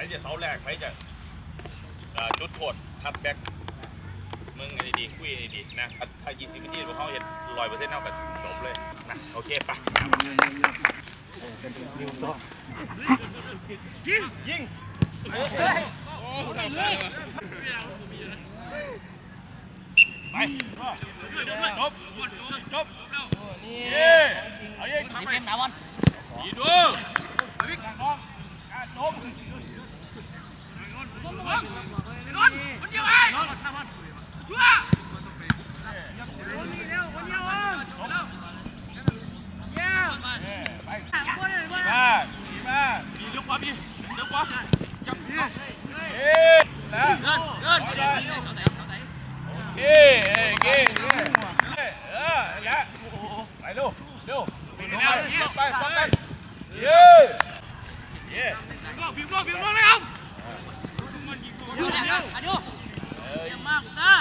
รจะเสาแรกใครจะเอ่อจุดโทษทัดแบ็กมึงไอ้ดีคุยไอ้ดีนะถ้าถ้า20นาทีพวกเขาเห็นร้อยเปอร์เซ็นต์เท่ากันจบเลยนะโอเคปะยิงยิงไปจบจบเย้เอายิงสิเป็นหนาวันดีดูมา กเลยเลยเออแล้วไปเร็วเร็วไปไปเย้เย้บิ๊กบล็อกบิ๊กบล็อกบิ๊กบล็อกนะครับยูนะยูเยี่ยมมากต้า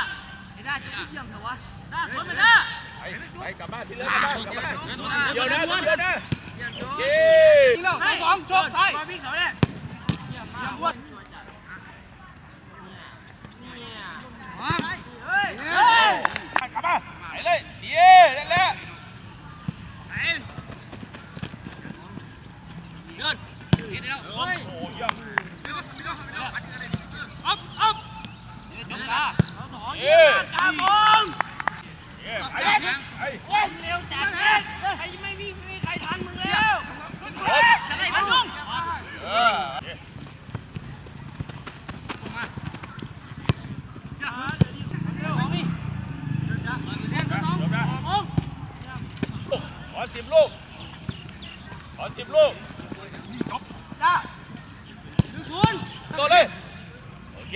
ไม่ได้ที่เยี่ยมแต่ว่าต้าสวยไหมต้าไปกลับบ้านที่เลือกกลับบ้านเดี๋ยวนะเดี๋ยวนะเย้ที่เลือกสองชกส สิบลูกขอสิบลูกตัวเลย โอเค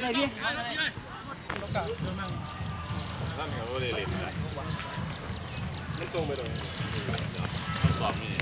แหละครับโอเคเย้ขอนั่นไงโอ้ยเลยเลยไม่ตรงไปเลยสอบนี่